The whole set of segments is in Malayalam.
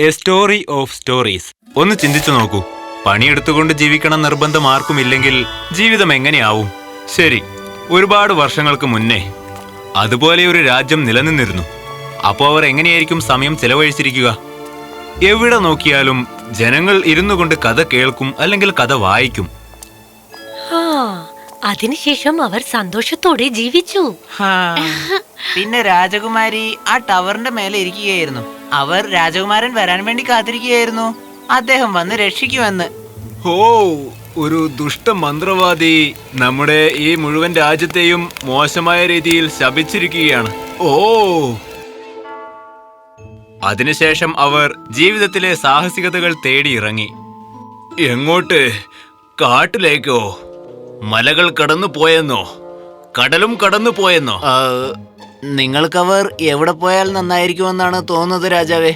എ സ്റ്റോറി ഓഫ് സ്റ്റോറീസ് ഒന്ന് ചിന്തിച്ചു നോക്കൂ. പണിയെടുത്തുകൊണ്ട് ജീവിക്കണം നിർബന്ധം ആർക്കും ഇല്ലെങ്കിൽ ജീവിതം എങ്ങനെയാവും? ശരി ഒരുപാട് വർഷങ്ങൾക്ക് മുന്നേ അതുപോലെ ഒരു രാജ്യം നിലനിന്നിരുന്നു. അപ്പോൾ അവർ എങ്ങനെയായിരിക്കും സമയം ചെലവഴിച്ചിരിക്കുക? എവിടെ നോക്കിയാലും ജനങ്ങൾ ഇരുന്നു കൊണ്ട് കഥ കേൾക്കും അല്ലെങ്കിൽ കഥ വായിക്കും. ആ അതിനുശേഷം അവർ സന്തോഷത്തോടെ ജീവിച്ചു. പിന്നെ രാജകുമാരി ആ ടവറിന്റെ മേലെ ഇരിക്കുകയായിരുന്നു. അവർ രാജകുമാരൻ വരാൻ വേണ്ടി കാത്തിരിക്കുകയായിരുന്നു. അദ്ദേഹം വന്ന് രക്ഷിക്കുമെന്ന്. ഓ ഒരു ദുഷ്ട മന്ത്രവാദി നമ്മുടെ ഈ മുഴുവൻ രാജ്യത്തെയും മോശമായ രീതിയിൽ ശപിച്ചിരിക്കുകയാണ്. ഓ. അതിനുശേഷം അവർ ജീവിതത്തിലെ സാഹസികതകൾ തേടി ഇറങ്ങി എങ്ങോട്ട്? കാട്ടിലേക്കോ? മലകൾ കടന്നു പോയെന്നോ കടലും കടന്നു പോയെന്നോ ആ, അവർ എവിടെ പോയാൽ നന്നായിരിക്കുമെന്നാണ് തോന്നുന്നത് രാജാവേ?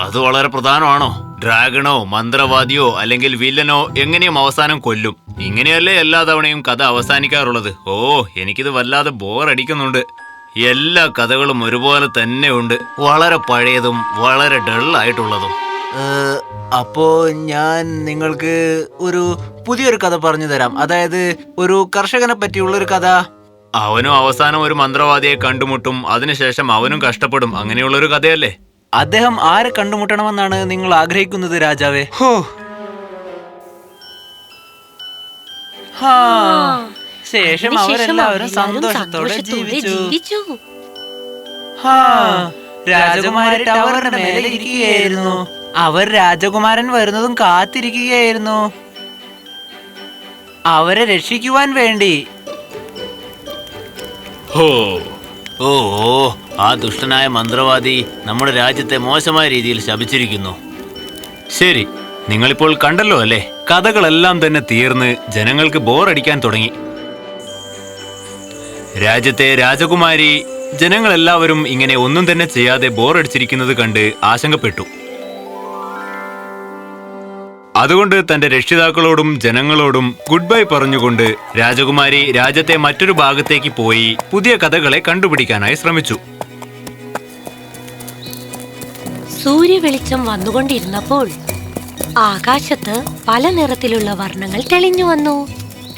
അത് വളരെ പ്രധാനമാണോ? ഡ്രാഗണോ മന്ത്രവാദിയോ അല്ലെങ്കിൽ വില്ലനോ എങ്ങനെയും അവസാനം കൊല്ലും? ഇങ്ങനെയല്ലേ എല്ലാ തവണയും കഥ അവസാനിക്കാറുള്ളത്. ഓ എനിക്കിത് വല്ലാതെ ബോറടിക്കുന്നുണ്ട്. എല്ലാ കഥകളും ഒരുപോലെ തന്നെ ഉണ്ട് വളരെ പഴയതും വളരെ ഡള്ളായിട്ടുള്ളതും. അപ്പോ ഞാൻ നിങ്ങൾക്ക് ഒരു പുതിയൊരു കഥ പറഞ്ഞു തരാം. അതായത് ഒരു കർഷകനെ പറ്റിയുള്ളൊരു കഥ. അവനും അവസാനം ഒരു മന്ത്രവാദിയെ കണ്ടുമുട്ടും അതിനുശേഷം അവനും കഷ്ടപ്പെടും. അങ്ങനെയുള്ളൊരു കഥയല്ലേ? അദ്ദേഹം ആരെ കണ്ടുമുട്ടണമെന്നാണ് നിങ്ങൾ ആഗ്രഹിക്കുന്നത് രാജാവേ? ഹോ. ഹാ. ശേഷം അവരെല്ലാവരും സന്തോഷത്തോടെ ജീവിച്ചു. ജീവിച്ചു. ഹാ. രാജകുമാരി ടവറിന്റെ മേലെ ഇരിക്കുകയായിരുന്നു. അവർ രാജകുമാരൻ വരുന്നതും കാത്തിരിക്കുകയായിരുന്നു. അവരെ രക്ഷിക്കുവാൻ വേണ്ടി ഓ ഓ, ആ ദുഷ്ടനായ മന്ത്രവാദി നമ്മുടെ രാജ്യത്തെ മോശമായ രീതിയിൽ ശപിച്ചിരിക്കുന്നു. ശരി നിങ്ങളിപ്പോൾ കണ്ടല്ലോ അല്ലേ? കഥകളെല്ലാം തന്നെ തീർന്ന് ജനങ്ങൾക്ക് ബോറടിക്കാൻ തുടങ്ങി. രാജ്യത്തെ രാജകുമാരി ജനങ്ങളെല്ലാവരും ഇങ്ങനെ ഒന്നും തന്നെ ചെയ്യാതെ ബോറടിച്ചിരിക്കുന്നത് കണ്ട് ആശങ്കപ്പെട്ടു. അതുകൊണ്ട് തന്റെ രക്ഷിതാക്കളോടും ജനങ്ങളോടും ഗുഡ് ബൈ പറഞ്ഞുകൊണ്ട് രാജകുമാരി രാജ്യത്തെ മറ്റൊരു ഭാഗത്തേക്ക് പോയി പുതിയ കഥകളെ കണ്ടുപിടിക്കാനായി ശ്രമിച്ചു. സൂര്യവെളിച്ചം വന്നുകൊണ്ടിരുന്നപ്പോൾ ആകാശത്ത് പല നിറത്തിലുള്ള വർണങ്ങൾ തെളിഞ്ഞു വന്നു.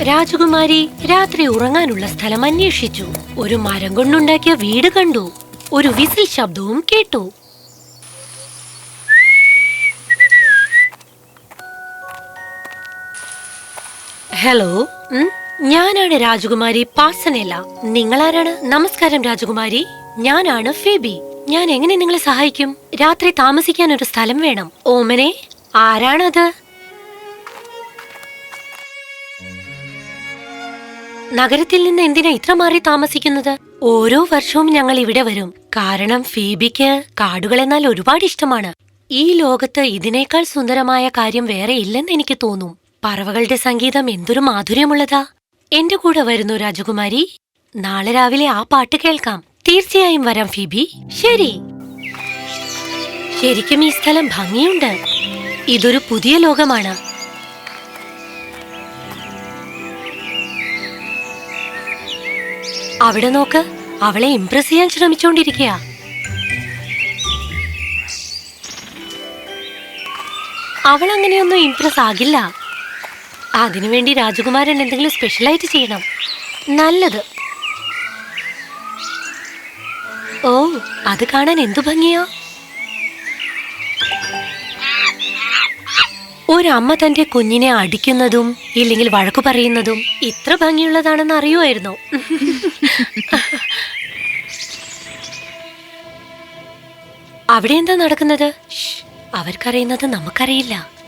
രാജകുമാരി രാത്രി ഉറങ്ങാനുള്ള സ്ഥലം അന്വേഷിച്ചു. ഒരു മരം കൊണ്ടുണ്ടാക്കിയ വീട് കണ്ടു. ഒരു വിസിൽ ശബ്ദവും കേട്ടു. ഹലോ ഞാനാണ് രാജകുമാരി പാസനേല നിങ്ങളാരാണ്? നമസ്കാരം രാജകുമാരി. ഞാനാണ് ഫേബി. ഞാൻ എങ്ങനെ നിങ്ങളെ സഹായിക്കും? രാത്രി താമസിക്കാൻ ഒരു സ്ഥലം വേണം. ഓമനെ ആരാണത്? നഗരത്തിൽ നിന്ന് എന്തിനാ ഇത്ര മാറി താമസിക്കുന്നത്? ഓരോ വർഷവും ഞങ്ങൾ ഇവിടെ വരും. കാരണം ഫീബിക്ക് കാടുകൾ എന്നാൽ ഒരുപാട് ഇഷ്ടമാണ്. ഈ ലോകത്ത് ഇതിനേക്കാൾ സുന്ദരമായ കാര്യം വേറെ ഇല്ലെന്ന് എനിക്ക് തോന്നും. പറവകളുടെ സംഗീതം എന്തൊരു മാധുര്യമുള്ളതാ. എന്റെ കൂടെ വരുന്നു രാജകുമാരി. നാളെ രാവിലെ ആ പാട്ട് കേൾക്കാം. തീർച്ചയായും വരാം ഫിബി. ശരി. ശരിക്കും ഈ സ്ഥലം ഭംഗിയുണ്ട്. ഇതൊരു പുതിയ ലോകമാണ്. അവിടെ നോക്ക് അവളെ ഇംപ്രസ് ചെയ്യാൻ ശ്രമിച്ചുകൊണ്ടിരിക്കുക അവൾ അങ്ങനെയൊന്നും ഇംപ്രസ് ആകില്ല. അതിനുവേണ്ടി രാജകുമാരൻ എന്തെങ്കിലും സ്പെഷ്യലായിട്ട് ചെയ്യണം. നല്ലത്. ഓ അത് കാണാൻ എന്തു ഭംഗിയാ. ഒരമ്മ തന്റെ കുഞ്ഞിനെ അടിക്കുന്നതും ഇല്ലെങ്കിൽ വഴക്കു പറയുന്നതും ഇത്ര ഭംഗിയുള്ളതാണെന്ന് അറിയുമായിരുന്നോ? അവിടെ എന്താ നടക്കുന്നത്? അവർക്കറിയുന്നത് നമുക്കറിയില്ല.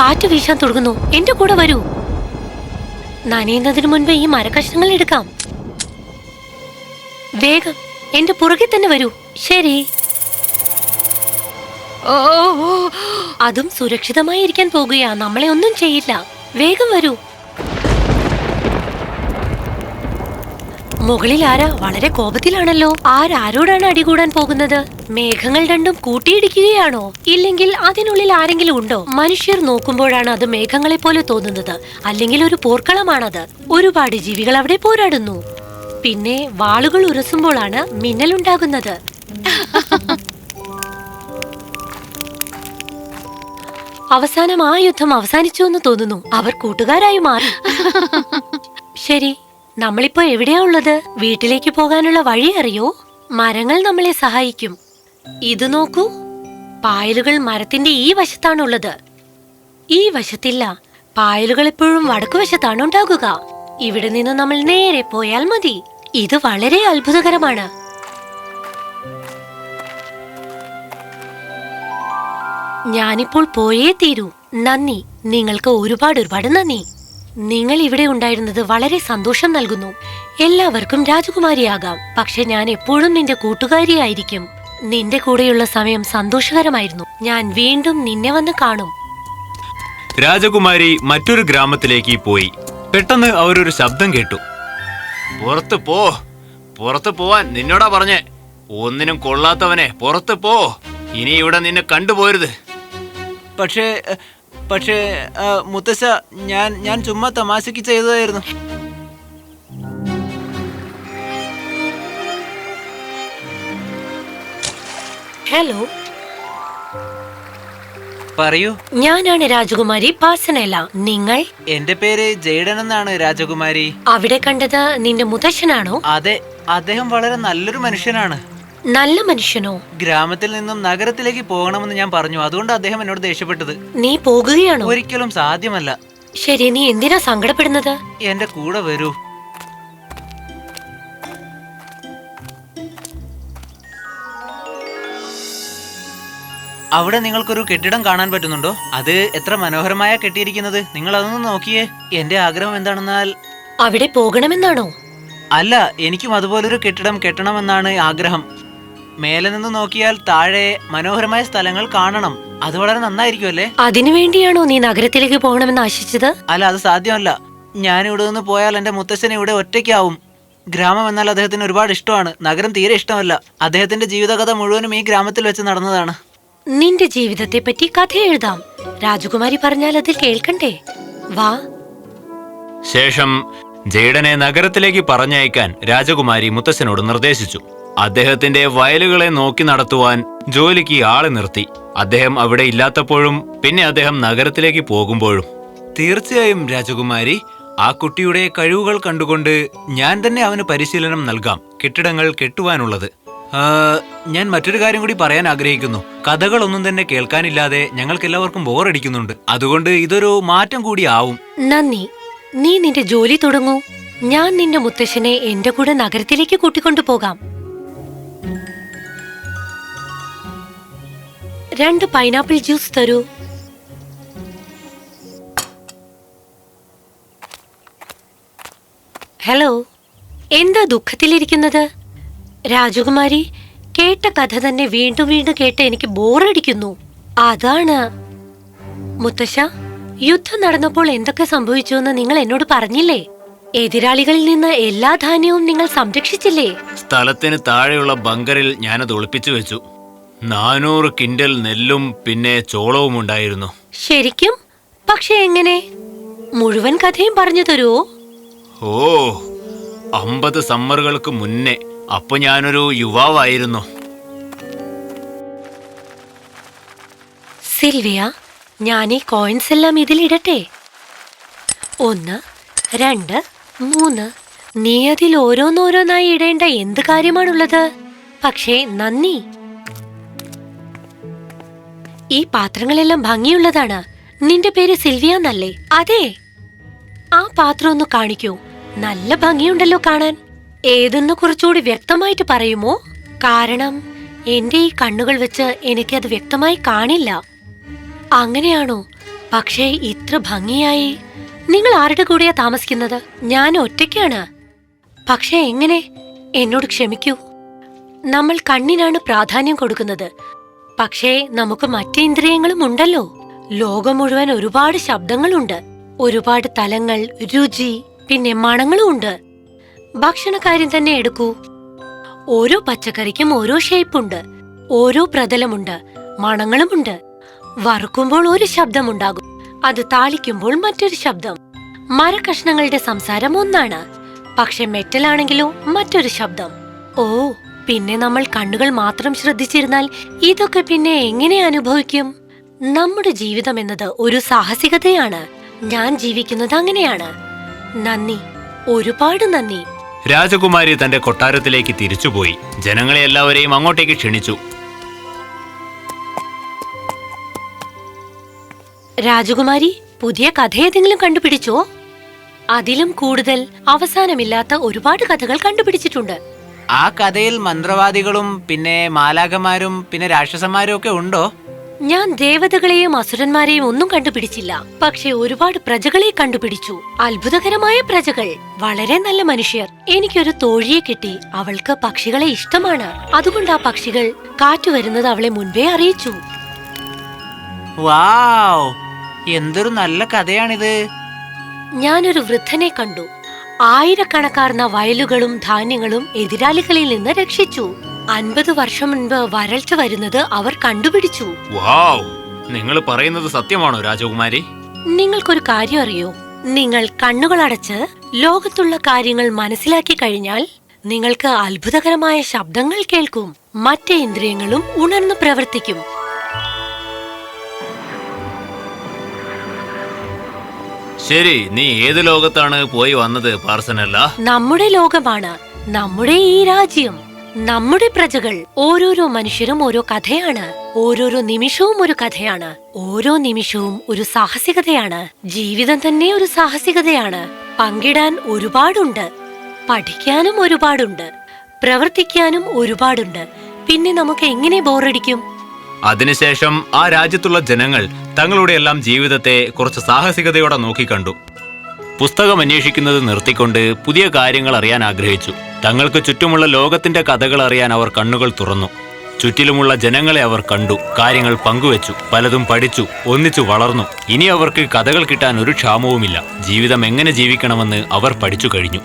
കാറ്റ് വീശാൻ തുടങ്ങുന്നു. എന്റെ കൂടെ വരൂ. നനയുന്നതിന് മുൻപ് ഈ മരക്കഷ്ണങ്ങൾ എടുക്കാം. വേഗം എന്റെ പുറകെ തന്നെ വരൂ. ശരി. അതും സുരക്ഷിതമായി ഇരിക്കാൻ പോകുകയാ. നമ്മളെ ഒന്നും ചെയ്യില്ല. വേഗം വരൂ. മുകളിൽ ആരാ? വളരെ കോപത്തിലാണല്ലോ. ആരാരോടാണ് അടികൂടാൻ പോകുന്നത്? മേഘങ്ങൾ രണ്ടും കൂട്ടിയിടിക്കുകയാണോ? ഇല്ലെങ്കിൽ അതിനുള്ളിൽ ആരെങ്കിലും ഉണ്ടോ? മനുഷ്യർ നോക്കുമ്പോഴാണ് അത് മേഘങ്ങളെ പോലെ തോന്നുന്നത്. അല്ലെങ്കിൽ ഒരു പോർക്കളമാണത് ഒരുപാട് ജീവികൾ അവിടെ പോരാടുന്നു. പിന്നെ വാളുകൾ ഉരസുമ്പോഴാണ് മിന്നലുണ്ടാകുന്നത് അവസാനം ആ യുദ്ധം അവസാനിച്ചു എന്ന് തോന്നുന്നു. അവർ കൂട്ടുകാരായി മാറി. ശരി. നമ്മളിപ്പോ എവിടെയാ ഉള്ളത്? വീട്ടിലേക്ക് പോകാനുള്ള വഴി അറിയോ? മരങ്ങൾ നമ്മളെ സഹായിക്കും. ഇത് നോക്കൂ. പായലുകൾ മരത്തിന്റെ ഈ വശത്താണുള്ളത്. ഈ വശത്തില്ല പായലുകൾ എപ്പോഴും വടക്കുവശത്താണ് ഉണ്ടാകുക. ഇവിടെ നിന്ന് നമ്മൾ നേരെ പോയാൽ മതി. ഇത് വളരെ അത്ഭുതകരമാണ്. ഞാനിപ്പോൾ പോയേ തീരൂ. നന്ദി. നിങ്ങൾക്ക് ഒരുപാട് ഒരുപാട് നന്ദി. നിങ്ങൾ ഇവിടെ ഉണ്ടായിരുന്നത് വളരെ സന്തോഷം നൽകുന്നു. എല്ലാവർക്കും രാജകുമാരിയാകാം. പക്ഷെ ഞാൻ എപ്പോഴും നിന്റെ കൂട്ടുകാരിയായിരിക്കും. നിന്റെ കൂടെയുള്ള സമയം സന്തോഷകരമായിരുന്നു. ഞാൻ വീണ്ടും നിന്നെ വന്ന് കാണും. രാജകുമാരി മറ്റൊരു ഗ്രാമത്തിലേക്ക് പോയി. പെട്ടെന്ന് അവരൊരു ശബ്ദം കേട്ടു. പുറത്ത് പോ. പുറത്ത് പോവാൻ നിന്നോടാ പറഞ്ഞേ. ഒന്നിനും കൊള്ളാത്തവനെ പുറത്ത് പോ. ഇനി ഇവിടെ നിന്നെ കണ്ടുപോരുത്. പക്ഷേ പക്ഷേ മുത്തശ്ശ ഞാൻ ഞാൻ ചുമ്മാ തമാശക്ക് ചെയ്തതായിരുന്നു. ഹലോ. പറയൂ. ഞാനാണ് രാജകുമാരി പാസനല്ല നിങ്ങൾ? എന്റെ പേര് ജയ്ഡൻ എന്നാണ് രാജകുമാരി. അവിടെ കണ്ടത് നിന്റെ മുത്തശ്ശനാണോ? അതെ അദ്ദേഹം വളരെ നല്ലൊരു മനുഷ്യനാണ്. നല്ല മനുഷ്യനോ? ഗ്രാമത്തിൽ നിന്നും നഗരത്തിലേക്ക് പോകണമെന്ന് ഞാൻ പറഞ്ഞു. അതുകൊണ്ട് അദ്ദേഹം എന്നോട് ദേഷ്യപ്പെട്ടത്. നീ പോകുകയാണോ? ഒരിക്കലും സാധ്യമല്ല. ശരി നീ എന്തിനാ സങ്കടപ്പെടുന്നത്? എന്റെ കൂടെ വരൂ. അവിടെ നിങ്ങൾക്കൊരു കെട്ടിടം കാണാൻ പറ്റുന്നുണ്ടോ? അത് എത്ര മനോഹരമായ കെട്ടിയിരിക്കുന്നത്. നിങ്ങൾ അതൊന്ന് നോക്കിയേ. എന്റെ ആഗ്രഹം എന്താണെന്നാൽ അവിടെ പോകണമെന്നാണോ? അല്ല എനിക്കും അതുപോലൊരു കെട്ടിടം കെട്ടണമെന്നാണ് ആഗ്രഹം. മേലെ നിന്ന് നോക്കിയാൽ താഴെ മനോഹരമായ സ്ഥലങ്ങൾ കാണണം. അത് വളരെ നന്നായിരിക്കും അല്ലേ? അതിനുവേണ്ടിയാണോ നീ നഗരത്തിലേക്ക് പോകണമെന്ന് ആശിച്ചത്? അല്ല അത് സാധ്യമല്ല. ഞാൻ ഇവിടെ നിന്ന് പോയാൽ എന്റെ മുത്തശ്ശൻ ഇവിടെ ഒറ്റയ്ക്കാവും. ഗ്രാമം എന്നാൽ അദ്ദേഹത്തിന് ഒരുപാട് ഇഷ്ടമാണ്. നഗരം തീരെ ഇഷ്ടമല്ല. അദ്ദേഹത്തിന്റെ ജീവിതകഥ മുഴുവനും ഈ ഗ്രാമത്തിൽ വെച്ച് നടന്നതാണ്. നിന്റെ ജീവിതത്തെ പറ്റി കഥ എഴുതാം. രാജകുമാരി പറഞ്ഞാൽ അതിൽ കേൾക്കണ്ടേ? വാ. ശേഷം ജെയ്ഡനെ നഗരത്തിലേക്ക് പറഞ്ഞയക്കാൻ രാജകുമാരി മുത്തശ്ശനോട് നിർദ്ദേശിച്ചു. അദ്ദേഹത്തിന്റെ വയലുകളെ നോക്കി നടത്തുവാൻ ജോലിക്ക് ആളെ നിർത്തി. അദ്ദേഹം അവിടെ ഇല്ലാത്തപ്പോഴും പിന്നെ അദ്ദേഹം നഗരത്തിലേക്ക് പോകുമ്പോഴും. തീർച്ചയായും രാജകുമാരി ആ കുട്ടിയുടെ കഴിവുകൾ കണ്ടുകൊണ്ട് ഞാൻ തന്നെ അവന് പരിശീലനം നൽകാം. കെട്ടിടങ്ങൾ കെട്ടുവാനുള്ളത്. ഞാൻ മറ്റൊരു കാര്യം കൂടി പറയാൻ ആഗ്രഹിക്കുന്നു. കഥകളൊന്നും തന്നെ കേൾക്കാനില്ലാതെ ഞങ്ങൾക്ക് എല്ലാവർക്കും ബോറടിക്കുന്നുണ്ട്. അതുകൊണ്ട് ഇതൊരു മാറ്റം കൂടി ആവും. നന്ദി. നീ നിന്റെ ജോലി തുടങ്ങൂ. ഞാൻ നിന്റെ മുത്തശ്ശനെ എന്റെ കൂടെ നഗരത്തിലേക്ക് കൂട്ടിക്കൊണ്ടു പോകാം. രണ്ട് പൈനാപ്പിൾ ജ്യൂസ് തരൂ. ഹലോ എന്താ ദുഃഖത്തിലിരിക്കുന്നത്? രാജകുമാരി കേട്ട കഥ തന്നെ വീണ്ടും വീണ്ടും കേട്ട് എനിക്ക് ബോറടിക്കുന്നു. അതാണ്. മുത്തശ്ശ യുദ്ധം നടന്നപ്പോൾ എന്തൊക്കെ സംഭവിച്ചു എന്ന് നിങ്ങൾ എന്നോട് പറഞ്ഞില്ലേ? എതിരാളികളിൽ നിന്ന് എല്ലാ ധാന്യവും നിങ്ങൾ സംരക്ഷിച്ചില്ലേ? സ്ഥലത്തിന് താഴെയുള്ള ബങ്കറിൽ ഞാനത് ഒളിപ്പിച്ചു വെച്ചു. നാനൂറ് കിൻഡൽ നെല്ലും പിന്നെ ചോളവും ഉണ്ടായിരുന്നു. ശരിക്കും? പക്ഷെ എങ്ങനെ? മുഴുവൻ കഥയും പറഞ്ഞു തരുമോ ഓ അമ്പത് സമ്മറുകൾക്ക് മുന്നേ അപ്പൊ ഞാനൊരു യുവാവായിരുന്നു. സിൽവിയ ഞാൻ ഈ കോയിൻസ് എല്ലാം ഇതിലിടട്ടെ? ഒന്ന് രണ്ട് മൂന്ന്. നീ അതിൽ ഓരോന്നോരോന്നായി ഇടേണ്ട എന്ത് കാര്യമാണുള്ളത്? പക്ഷേ നന്ദി. ഈ പാത്രങ്ങളെല്ലാം ഭംഗിയുള്ളതാണ്. നിന്റെ പേര് സിൽവിയ എന്നല്ലേ? അതെ. ആ പാത്രം ഒന്ന് കാണിക്കൂ. നല്ല ഭംഗിയുണ്ടല്ലോ കാണാൻ. ഏതെന്ന് കുറച്ചുകൂടി വ്യക്തമായിട്ട് പറയുമോ? കാരണം എന്റെ ഈ കണ്ണുകൾ വെച്ച് എനിക്കത് വ്യക്തമായി കാണില്ല. അങ്ങനെയാണോ? പക്ഷേ ഇത്ര ഭംഗിയായി. നിങ്ങൾ ആരുടെ കൂടെയാ താമസിക്കുന്നത്? ഞാൻ ഒറ്റയ്ക്കാണ്. പക്ഷേ എങ്ങനെ? എന്നോട് ക്ഷമിക്കൂ. നമ്മൾ കണ്ണിനാണ് പ്രാധാന്യം കൊടുക്കുന്നത്. പക്ഷേ നമുക്ക് മറ്റേന്ദ്രിയങ്ങളും ഉണ്ടല്ലോ ലോകം മുഴുവൻ ഒരുപാട് ശബ്ദങ്ങളുണ്ട്. ഒരുപാട് തലങ്ങൾ രുചി പിന്നെ മണങ്ങളും ഉണ്ട് ഭക്ഷണക്കാര്യം തന്നെ എടുക്കൂ. ഓരോ പച്ചക്കറിക്കും ഓരോ ഷേപ്പുണ്ട്. ഓരോ പ്രതലമുണ്ട്. മണങ്ങളുമുണ്ട്. വറുക്കുമ്പോൾ ഒരു ശബ്ദമുണ്ടാകും. അത് താളിക്കുമ്പോൾ മറ്റൊരു ശബ്ദം. മരകഷ്ണങ്ങളുടെ സംസാരം ഒന്നാണ്. പക്ഷെ മെറ്റലാണെങ്കിലോ മറ്റൊരു ശബ്ദം. ഓ പിന്നെ നമ്മൾ കണ്ണുകൾ മാത്രം ശ്രദ്ധിച്ചിരുന്നാൽ ഇതൊക്കെ പിന്നെ എങ്ങനെ അനുഭവിക്കും? നമ്മുടെ ജീവിതം എന്നത് ഒരു സാഹസികതയാണ്. ഞാൻ ജീവിക്കുന്നത് അങ്ങനെയാണ്. നന്ദി. ഒരുപാട് നന്ദി. രാജകുമാരി തന്റെ കൊട്ടാരത്തിലേക്ക് തിരിച്ചുപോയി. ജനങ്ങളെ എല്ലാവരെയും അങ്ങോട്ടേക്ക് ക്ഷണിച്ചു. രാജകുമാരി പുതിയ കഥ ഏതെങ്കിലും കണ്ടുപിടിച്ചോ? അതിലും കൂടുതൽ അവസാനമില്ലാത്ത ഒരുപാട് കഥകൾ കണ്ടുപിടിച്ചിട്ടുണ്ട്. ആ കഥയിൽ മന്ത്രവാദികളും പിന്നെ മാലാകമാരും പിന്നെ രാക്ഷസന്മാരും ഒക്കെ ഉണ്ടോ? ഞാൻ ദേവതകളെയും അസുരന്മാരെയും ഒന്നും കണ്ടുപിടിച്ചില്ല. പക്ഷെ ഒരുപാട് പ്രജകളെ കണ്ടുപിടിച്ചു. അത്ഭുതകരമായ പ്രജകൾ. വളരെ നല്ല മനുഷ്യർ. എനിക്കൊരു തോഴിയെ കിട്ടി. അവൾക്ക് പക്ഷികളെ ഇഷ്ടമാണ്. അതുകൊണ്ട് ആ പക്ഷികൾ കാറ്റു വരുന്നത് അവളെ മുൻപേ അറിയിച്ചു. വാവ്! എന്തൊരു നല്ല കഥയാണിത്. ഞാനൊരു വൃദ്ധനെ കണ്ടു. ആയിരക്കണക്കാർന്ന വയലുകളും ധാന്യങ്ങളും എതിരാളികളിൽ നിന്ന് രക്ഷിച്ചു. അൻപത് വർഷം മുൻപ് വരൾച്ച വരുന്നത് അവർ കണ്ടുപിടിച്ചു. വാവ് നിങ്ങൾ പറയുന്നത് സത്യമാണോ രാജകുമാരി? നിങ്ങൾക്കൊരു കാര്യം അറിയോ? നിങ്ങൾ കണ്ണുകളടച്ച് ലോകത്തുള്ള കാര്യങ്ങൾ മനസ്സിലാക്കി കഴിഞ്ഞാൽ നിങ്ങൾക്ക് അത്ഭുതകരമായ ശബ്ദങ്ങൾ കേൾക്കും. മറ്റേ ഇന്ദ്രിയങ്ങളും ഉണർന്നു പ്രവർത്തിക്കും. ശരി നീ ഏത് ലോകത്താണ് പോയി വന്നത് പാർസനല്ല? നമ്മുടെ ലോകമാണ് നമ്മുടെ ഈ രാജ്യം. നമ്മുടെ പ്രജകൾ ഓരോരോ മനുഷ്യരും ഓരോ കഥയാണ് ഓരോരോ നിമിഷവും ഒരു കഥയാണ് ഓരോ നിമിഷവും ഒരു സാഹസികതയാണ് ജീവിതം തന്നെ ഒരു സാഹസികതയാണ്. പങ്കിടാൻ ഒരുപാടുണ്ട് പഠിക്കാനും ഒരുപാടുണ്ട് പ്രവർത്തിക്കാനും ഒരുപാടുണ്ട്. പിന്നെ നമുക്ക് എങ്ങനെ ബോറടിക്കും? അതിനുശേഷം ആ രാജ്യത്തുള്ള ജനങ്ങൾ തങ്ങളുടെ എല്ലാം ജീവിതത്തെ കുറച്ച് സാഹസികതയോടെ നോക്കിക്കണ്ടു. പുസ്തകം അന്വേഷിക്കുന്നത് നിർത്തിക്കൊണ്ട് പുതിയ കാര്യങ്ങൾ അറിയാൻ ആഗ്രഹിച്ചു. തങ്ങൾക്ക് ചുറ്റുമുള്ള ലോകത്തിന്റെ കഥകൾ അറിയാൻ അവർ കണ്ണുകൾ തുറന്നു. ചുറ്റിലുമുള്ള ജനങ്ങളെ അവർ കണ്ടു കാര്യങ്ങൾ പങ്കുവച്ചു പലതും പഠിച്ചു ഒന്നിച്ചു വളർന്നു. ഇനി അവർക്ക് കഥകൾ കിട്ടാൻ ഒരു ക്ഷാമവുമില്ല. ജീവിതം എങ്ങനെ ജീവിക്കണമെന്ന് അവർ പഠിച്ചു കഴിഞ്ഞു.